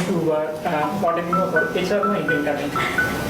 YouTuber modelling ওপর এছাড়া কোনো ইভেন্টটা নেই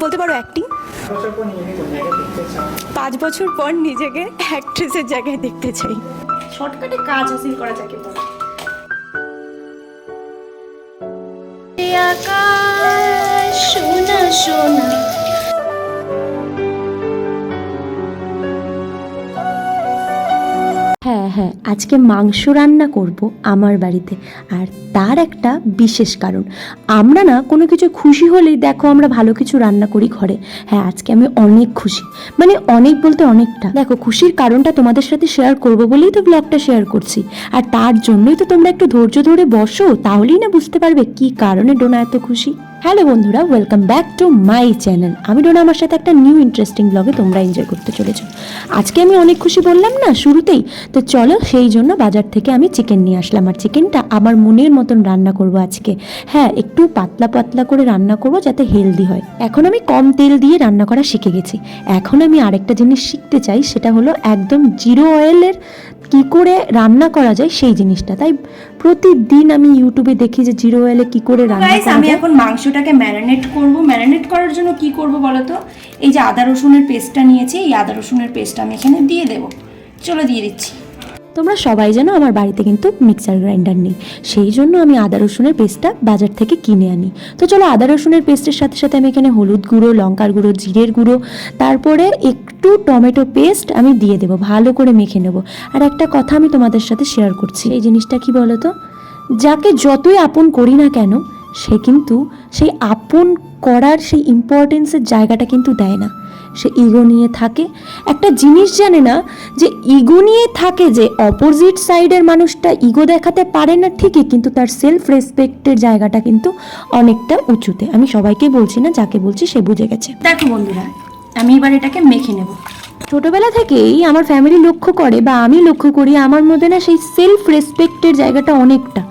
বলতে পারো অ্যাক্টিং বছর পর নিজেকে কোন জায়গায় দেখতে চাও পাঁচ বছর পর নিজেকে অ্যাক্ট্রেসের জায়গায় দেখতে চাই। শর্টকাটে কাজ হাসিল করা যাকে বলে। আকাশ সোনা সোনা হ্যাঁ আজকে মাংস রান্না করব আমার বাড়িতে। আর তার একটা বিশেষ কারণ, আমরা না কোনো কিছু খুশি হলেই দেখো আমরা ভালো কিছু রান্না করি ঘরে। হ্যাঁ আজকে আমি অনেক খুশি মানে অনেক বলতে অনেকটা। দেখো, খুশির কারণটা তোমাদের সাথে শেয়ার করব বলেই তো ব্লগটা শেয়ার করছি। আর তার জন্যই তো তোমরা একটু ধৈর্য ধরে বসো, তাহলেই না বুঝতে পারবে কি কারণে ডোনা এত খুশি। হ্যালো বন্ধুরা welcome back to my channel আমি ডোনা, আমার সাথে একটা নিউ ইন্টারেস্টিং ব্লগে তোমরা এনজয় করতে চলেছো। আজকে আমি অনেক খুশি বললাম না শুরুতেই? তো চলো সেই জন্য বাজার থেকে আমি চিকেন নিয়ে আসলাম। আর চিকেনটা আমার মনের মতন রান্না করব আজকে। হ্যাঁ একটু পাতলা পাতলা করে রান্না করব যাতে হেলদি হয়। এখন আমি কম তেল দিয়ে রান্না করা শিখে গেছি। এখন আমি আরেকটা জিনিস শিখতে চাই, সেটা হলো একদম জিরো অয়েলের কি করে রান্না করা যায় সেই জিনিসটা। তাই প্রতিদিন আমি ইউটিউবে দেখি যে জিরো অয়েলে কি করে রান্না করা আমি এখন মাংসটাকে ম্যারিনেট করব। ম্যারিনেট করার জন্য কি করব বলো তো এই যে আদা রসুনের পেস্টটা নিয়েছি এই আদা রসুনের পেস্টটা আমি এখানে দিয়ে দেব। চলো দিয়ে দিচ্ছি। তোমরা সবাই জানো আমার বাড়িতে কিন্তু মিক্সার গ্রাইন্ডার নেই। সেই জন্য আমি আদা রসুনের পেস্টটা বাজার থেকে কিনে আনি। তো চলো আদা রসুনের পেস্টের সাথে সাথে আমি এখানে হলুদ গুঁড়ো, লঙ্কার গুঁড়ো, জিরের গুঁড়ো, তারপরে একটু টমেটো পেস্ট আমি দিয়ে দেবো, ভালো করে মেখে নেব। আর একটা কথা আমি তোমাদের সাথে শেয়ার করছি। এই জিনিসটা কি বলো তো যাকে যতই আপন করি না কেন, সে কিন্তু সেই আপন করার সেই ইম্পর্টেন্সের জায়গাটা কিন্তু দেয় না। সে ইগো নিয়ে থাকে। একটা জিনিস জানে না যে ইগো নিয়ে থাকে যে অপোজিট সাইডের মানুষটা ইগো দেখাতে পারে না ঠিকই, কিন্তু তার সেলফ রেসপেক্টের জায়গাটা কিন্তু অনেকটা উঁচুতে। আমি সবাইকে বলছি না, যাকে বলছি সে বুঝে গেছে। দেখো বন্ধুরা, আমি এবার এটাকে মেখে নেব। ছোটবেলা থেকেই আমার ফ্যামিলি লক্ষ্য করে বা আমি লক্ষ্য করি, আমার মধ্যে না সেই সেলফ রেসপেক্টের জায়গাটা অনেকটা।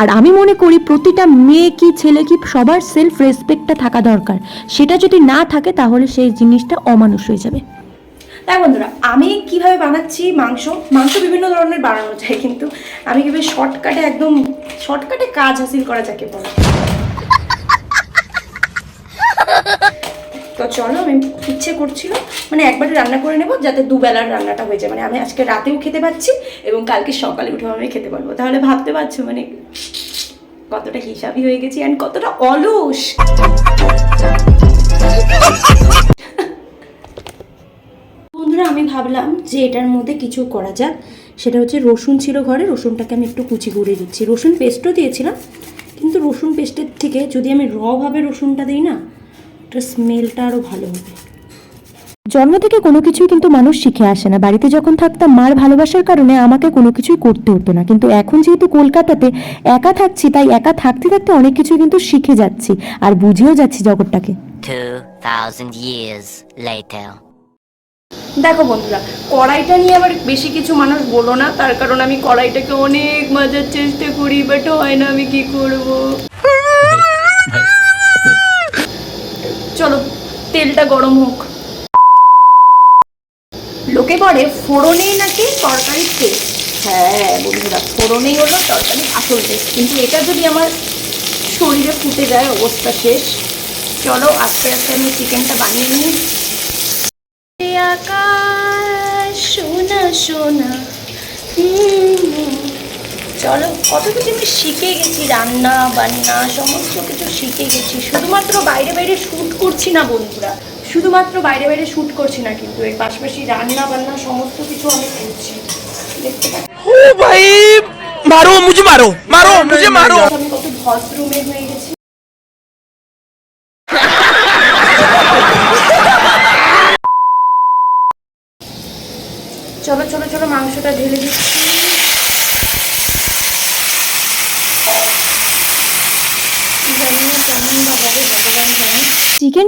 আর আমি মনে করি প্রতিটা মেয়ে কি ছেলে কি সবার সেলফ রেসপেক্টটা থাকা দরকার। সেটা যদি না থাকে, তাহলে সেই জিনিসটা অমানুষ হয়ে যাবে। তাই বন্ধুরা, আমি কীভাবে বানাচ্ছি মাংস? মাংস বিভিন্ন ধরনের বানানো যায় কিন্তু আমি কীভাবে শর্টকাটে একদম শর্টকাটে কাজ হাসিল করা যাকে বলে। তো চলো, আমি ইচ্ছে করছিল মানে একবারে রান্না করে নেব যাতে দুবেলার রান্নাটা হয়ে যায়। মানে আমি আজকে রাতেও খেতে পাচ্ছি এবং কালকে সকালে উঠেও আমি খেতে পারব। তাহলে ভাবতে পারছ মানে কতটা হিসাবই হয়ে গেছি অ্যান্ড কতটা অলস। বন্ধুরা, আমি ভাবলাম যে এটার মধ্যে কিছু করা যাক। সেটা হচ্ছে রসুন ছিল ঘরে, রসুনটাকে আমি একটু কুচি করে দিচ্ছি। রসুন পেস্টও দিয়েছিলাম, কিন্তু রসুন পেস্টের থেকে যদি আমি রভাবে রসুনটা দিই না ওটার স্মেলটা আরও ভালো হবে। জন্ম থেকে কোনো কিছুই কিন্তু মানুষ শিখে আসে না। বাড়িতে যখন থাকতাম মার ভালোবাসার কারণে আমাকে কোনো কিছুই করতে হতো না। কিন্তু এখন যেহেতু কলকাতাতে একা থাকছি তাই একা থাকতে থাকতে অনেক কিছু কিন্তু শিখে যাচ্ছি আর বুঝেও যাচ্ছি জগৎটাকে। 2,000 years later. দেখো বন্ধুরা কড়াইটা নিয়ে আবার বেশি কিছু মানুষ বলো না। তার কারণ আমি কড়াইটাকে অনেক মাজার চেষ্টা করি বাট হয় না আমি কি করব? চলো, তেলটা গরম হোক। লোকে বলে ফোড়নেই নাকি তরকারির টেস্ট হ্যাঁ বন্ধুরা, ফোড়নেই হলো তরকারির আসল টেস্ট কিন্তু এটা যদি আমার শরীরে ফুটে যায়, অবস্থা শেষ। চলো, আস্তে আস্তে আমি চিকেনটা বানিয়ে নিই। আকাশ সোনা সোনা। চলো কত কিছু আমি শিখে গেছি রান্না বান্না সমস্ত কিছু শিখে গেছি। শুধুমাত্র বাইরে বাইরে শ্যুট করছি না বন্ধুরা। শুধুমাত্র বাইরে বাইরে শ্যুট করছি না কিন্তু এর পাশাপাশি রান্না বান্না সমস্ত কিছু আমি করছি। হয়ে গেছি। চলো চলো চলো মাংসটা ঢেলে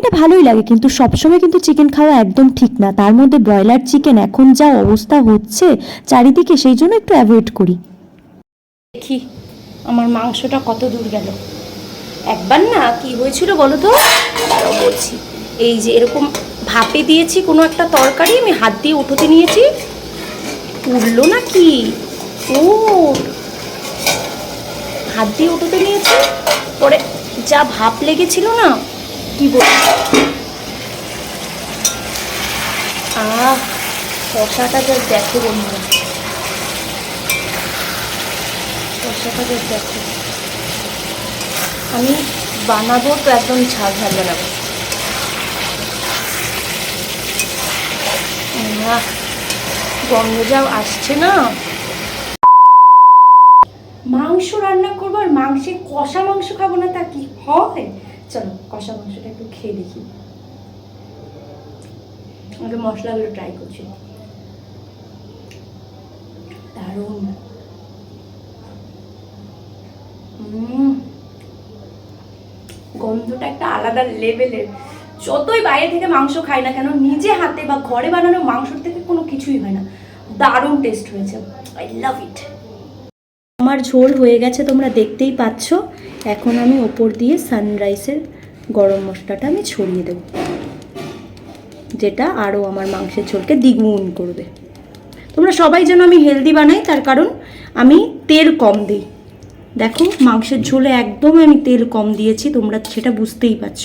চিকেনটা ভালোই লাগে, কিন্তু সবসময় কিন্তু চিকেন খাওয়া একদম ঠিক না। তার মধ্যে ব্রয়লার চিকেন, এখন যা অবস্থা হচ্ছে চারিদিকে, সেই জন্য একটু অ্যাভয়েড করি। দেখি, আমার মাংসটা কত দূর গেল। একবার না, কি হয়েছিল বলো তো? বলছি, এই যে এরকম ভাপে দিয়েছি কোনো একটা তরকারি, আমি হাত দিয়ে উঠোতে নিয়েছি। উঠল না কি? ও, হাত দিয়ে উঠোতে নিয়েছি, পরে যা ভাপ লেগেছিল না কি বলব? আহ কষাটা জাস্ট দেখো বন্ধুরা কষাটা জাস্ট দেখো। আমি বানাবো তো একদম ঝাল ঝাল বানাবো। গন্ধ যাও আসছে না? মাংস রান্না করব আর মাংসে কষা মাংস খাব না তা কি হয়? চলো কষা মাংসটা একটু খেয়ে দেখি। আগে মশলাগুলো ট্রাই করছি। দারুণ। গন্ধটা একটা আলাদা লেভেলের যতই বাইরে থেকে মাংস খাই না কেন, নিজে হাতে বা ঘরে বানানো মাংসর থেকে কোনো কিছুই হয় না। দারুণ টেস্ট হয়েছে আই লাভ ইট আমার ঝোল হয়ে গেছে, তোমরা দেখতেই পাচ্ছ। এখন আমি ওপর দিয়ে সানরাইসের গরম মশলাটা আমি ছড়িয়ে দেব, যেটা আরও আমার মাংসের ঝোলকে দ্বিগুণ করবে। তোমরা সবাই যেন আমি হেলদি বানাই, তার কারণ আমি তেল কম দিই। দেখো, মাংসের ঝোলে একদম আমি তেল কম দিয়েছি, তোমরা সেটা বুঝতেই পারছ।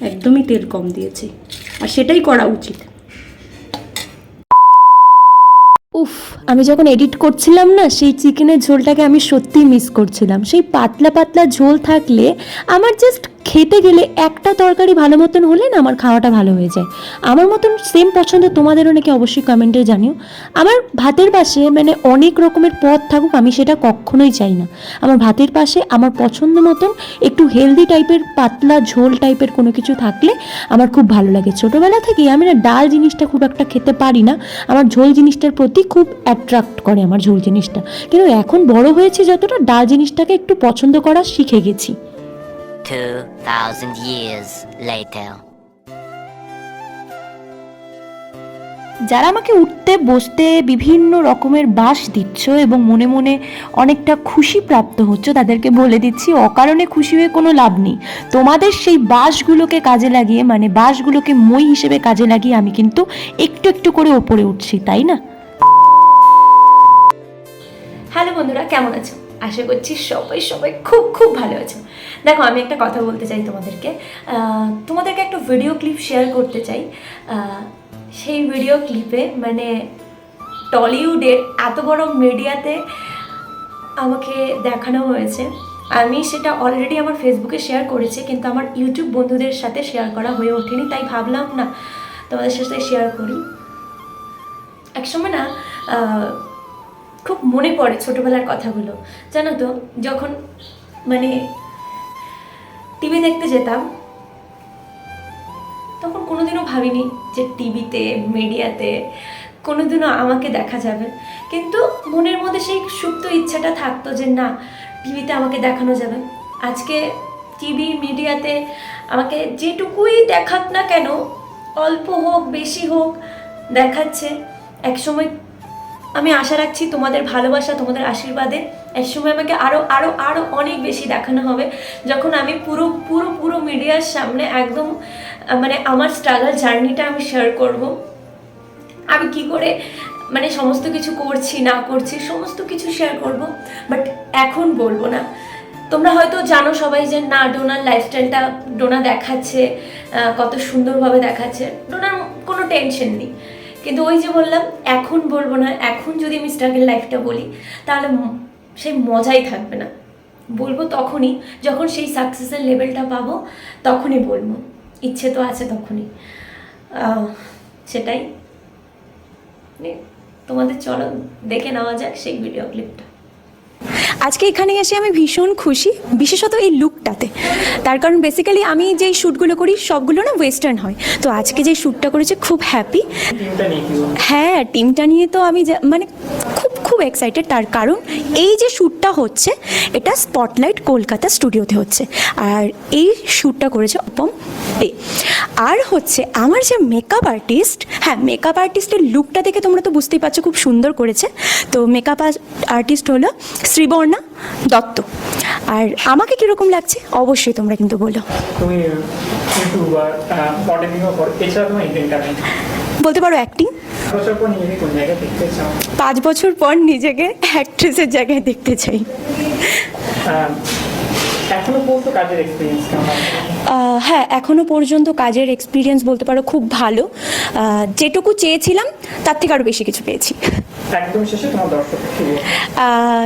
একদমই তেল কম দিয়েছি। আর সেটাই করা উচিত। আমি যখন এডিট করছিলাম না, সেই চিকেনের ঝোলটাকে আমি সত্যিই মিস করছিলাম। সেই পাতলা পাতলা ঝোল থাকলে আমার জাস্ট খেতে গেলে একটা তরকারি ভালো মতন হলে না আমার খাওয়াটা ভালো হয়ে যায়। আমার মতন সেম পছন্দ তোমাদেরও নাকি অবশ্যই কমেন্টে জানিও। আমার ভাতের পাশে মানে অনেক রকমের পদ থাকুক, আমি সেটা কখনোই চাই না। আমার ভাতের পাশে আমার পছন্দ মতন একটু হেলদি টাইপের পাতলা ঝোল টাইপের কোনো কিছু থাকলে আমার খুব ভালো লাগে। ছোটোবেলা থেকেই আমি না ডাল জিনিসটা খুব একটা খেতে পারি না। আমার ঝোল জিনিসটার প্রতি খুব অ্যাট্রাক্ট করে আমার ঝোল জিনিসটা। কিন্তু এখন বড় হয়েছে যতটা, ডাল জিনিসটাকে একটু পছন্দ করা শিখে গেছি। 2,000 years later. যারা আমাকে উঠতে বসতে বিভিন্ন রকমের বাস দিচ্ছ এবং মনে মনে অনেকটা খুশি প্রাপ্ত হচ্ছ তাদেরকে বলে দিচ্ছি অকারণে খুশি হয়ে কোনো লাভ নেই। তোমাদের সেই বাসগুলোকে কাজে লাগিয়ে মানে বাসগুলোকে মই হিসেবে কাজে লাগিয়ে আমি কিন্তু একটু একটু করে ওপরে উঠছি তাই না? হ্যালো বন্ধুরা কেমন আছো? আশা করছি সবাই সবাই খুব খুব ভালো আছো। দেখো, আমি একটা কথা বলতে চাই তোমাদেরকে। তোমাদেরকে একটা ভিডিও ক্লিপ শেয়ার করতে চাই। সেই ভিডিও ক্লিপে মানে টলিউডের এত বড় মিডিয়াতে আমাকে দেখানো হয়েছে। আমি সেটা অলরেডি আমার ফেসবুকে শেয়ার করেছি, কিন্তু আমার ইউটিউব বন্ধুদের সাথে শেয়ার করা হয়ে ওঠেনি, তাই ভাবলাম না তোমাদের সাথে শেয়ার করি। একসময় না খুব মনে পড়ে ছোটবেলার কথাগুলো। জানো তো, যখন মানে টিভি দেখতে যেতাম, তখন কোনোদিনও ভাবিনি যে টিভিতে মিডিয়াতে কোনোদিনও আমাকে দেখা যাবে। কিন্তু মনের মধ্যে সেই সুপ্ত ইচ্ছাটা থাকতো যে না টিভিতে আমাকে দেখানো যাবে। আজকে টিভি মিডিয়াতে আমাকে যেটুকুই দেখাক না কেন, অল্প হোক, বেশি হোক, দেখাচ্ছে। একসময় আমি আশা রাখছি তোমাদের ভালোবাসা, তোমাদের আশীর্বাদে এক সময় আমাকে আরও আরও আরও অনেক বেশি দেখানো হবে। যখন আমি পুরো পুরো পুরো মিডিয়ার সামনে একদম মানে আমার স্ট্রাগল জার্নিটা আমি শেয়ার করব। আমি কি করে মানে সমস্ত কিছু করছি, না করছি, সমস্ত কিছু শেয়ার করব। বাট এখন বলব না। তোমরা হয়তো জানো সবাই যে, না, ডোনার লাইফস্টাইলটা ডোনা দেখাচ্ছে কত সুন্দরভাবে দেখাচ্ছে। ডোনার কোনো টেনশন নেই। কিন্তু ওই যে বললাম, এখন বলব না, এখন যদি আমি স্ট্রাগল লাইফটা বলি, তাহলে সেই মজাই থাকবে না। বলব তখনই, যখন সেই সাকসেসের লেভেলটা পাবো, তখনই বলব। ইচ্ছে তো আছে তখনই। সেটাই। তোমাদের চলো দেখে নেওয়া যাক সেই ভিডিও ক্লিপটা আজকে এখানে এসে আমি ভীষণ খুশি। বিশেষত এই লুকটাতে তার কারণ বেসিক্যালি আমি যেই শ্যুটগুলো করি সবগুলো না ওয়েস্টার্ন হয়। তো আজকে যে শ্যুটটা করেছে খুব হ্যাপি? হ্যাঁ টিমটা নিয়ে তো আমি মানে খুব খুব এক্সাইটেড তার কারণ এই যে শ্যুটটা হচ্ছে এটা স্পটলাইট কলকাতা স্টুডিওতে হচ্ছে। আর এই শ্যুটটা করেছে অপম দে আর হচ্ছে আমার যে মেকআপ আর্টিস্ট হ্যাঁ মেকআপ আর্টিস্টের লুকটা দেখে তোমরা তো বুঝতেই পারছ খুব সুন্দর করেছে। তো মেকআপ আর্টিস্ট হলো শ্রীবর্ণা দত্ত। আর আমাকে কীরকম লাগছে? অবশ্যই তোমরা কিন্তু বলো। তুমি ইউটিউবার মডেলিংও করো। এছাড়া তোমার ইনকাম নেই বলতে পারো অ্যাক্টিং পাঁচ বছর পর নিজেকে অ্যাক্ট্রেসের জায়গায় দেখতে চাই। এখনও পর্যন্ত কাজের এক্সপিরিয়েন্স হ্যাঁ এখনও পর্যন্ত কাজের এক্সপিরিয়েন্স বলতে পারো খুব ভালো। যেটুকু চেয়েছিলাম তার থেকে আরও বেশি কিছু পেয়েছি।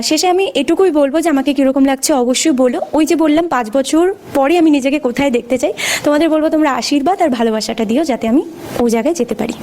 শেষে আমি এটুকুই বলব যে আমাকে কীরকম লাগছে অবশ্যই বলো। ওই যে বললাম পাঁচ বছর পরে আমি নিজেকে কোথায় দেখতে চাই তোমাদের বলব তোমরা আশীর্বাদ আর ভালোবাসাটা দিও যাতে আমি ওই জায়গায় যেতে পারি।